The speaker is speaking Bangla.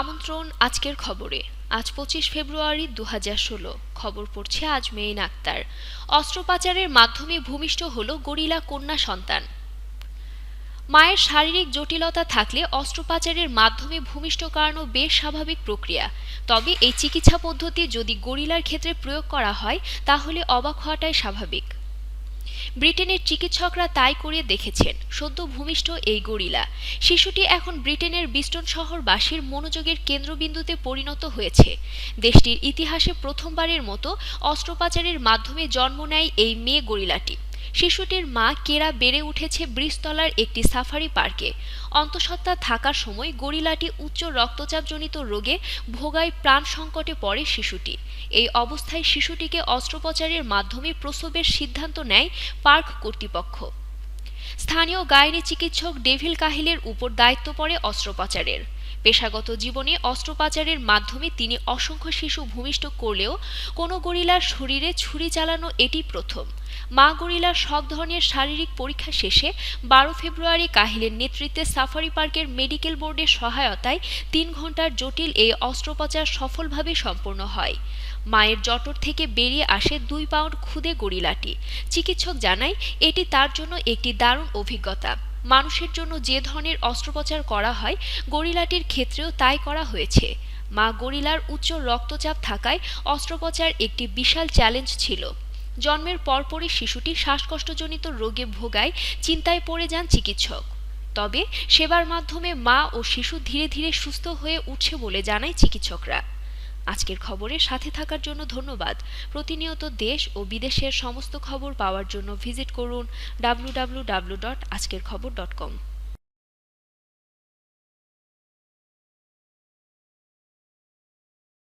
আমন্ত্রণ আজকের খবরে। আজ পঁচিশ ফেব্রুয়ারি দু ষোলো। খবর পড়ছে আজ মেইন আক্তার। অস্ত্রোপচারের মাধ্যমে ভূমিষ্ঠ হল গরিলা কন্যা সন্তান। মায়ের শারীরিক জটিলতা থাকলে অস্ত্রোপচারের মাধ্যমে ভূমিষ্ঠ করানো বেশ স্বাভাবিক প্রক্রিয়া। তবে এই চিকিৎসা পদ্ধতি যদি গরিলার ক্ষেত্রে প্রয়োগ করা হয়, তাহলে অবাক হওয়াটাই স্বাভাবিক। ব্রিটেনের চিকিৎসকরা তাই করে দেখেছেন, সদ্য ভূমিষ্ঠ এই গরিলা। শিশুটি এখন ব্রিটেনের বিস্টন শহরবাসীর মনোযোগের কেন্দ্রবিন্দুতে পরিণত হয়েছে। দেশটির ইতিহাসে প্রথমবারের মতো অস্ত্রোপাচারের মাধ্যমে জন্ম নেয় এই মেয়ে গরিলাটি। শিশুটির মা কেরা বেড়ে উঠেছে ব্রিজতলার একটি সাফারি পার্কে। অন্তঃসত্ত্বা থাকার সময় গরিলাটি উচ্চ রক্তচাপজনিত রোগে ভোগায় প্রাণ সংকটে পড়ে শিশুটি। এই অবস্থায় শিশুটিকে অস্ত্রোপচারের মাধ্যমে প্রসবের সিদ্ধান্ত নেয় পার্ক কর্তৃপক্ষ। স্থানীয় গাইনি চিকিৎসক ডেভিল কাহিলের উপর দায়িত্ব পড়ে অস্ত্রোপচারের। পেশাগত জীবনে অস্ত্রোপচারের মাধ্যমে তিনি অসংখ্য শিশু ভূমিষ্ঠ করলেও কোনো গরিলার শরীরে ছুরি চালানো এটি প্রথম। মা গরিলার সব ধরনের শারীরিক পরীক্ষা শেষে বারো ফেব্রুয়ারি কাহিলের নেতৃত্বে সাফারি পার্কের মেডিকেল বোর্ডের সহায়তায় তিন ঘণ্টার জটিল এই অস্ত্রোপচার সফলভাবে সম্পন্ন হয়। মায়ের জটর থেকে বেরিয়ে আসে দুই পাউন্ড খুদে গরিলাটি। চিকিৎসক জানায়, এটি তার জন্য একটি দারুণ অভিজ্ঞতা। মানুষের জন্য যে ধরনের অস্ত্রোপচার করা হয়, গরিলাটির ক্ষেত্রেও তাই করা হয়েছে। মা গরিলার উচ্চ রক্তচাপ থাকায় অস্ত্রোপচার একটি বিশাল চ্যালেঞ্জ ছিল। জন্মের পরপরই শিশুটি শ্বাসকষ্টজনিত রোগে ভোগায়, চিন্তায় পড়ে যান চিকিৎসক। তবে সেবার মাধ্যমে মা ও শিশু ধীরে ধীরে সুস্থ হয়ে উঠছে বলে জানায় চিকিৎসকরা। আজকের খবরের সাথে থাকার জন্য ধন্যবাদ। প্রতিনিয়ত দেশ ও বিদেশের সমস্ত খবর পাওয়ার জন্য ভিজিট করুন ডাব্লু ডাব্লু ডাব্লু ডট আজকের খবর ডট কম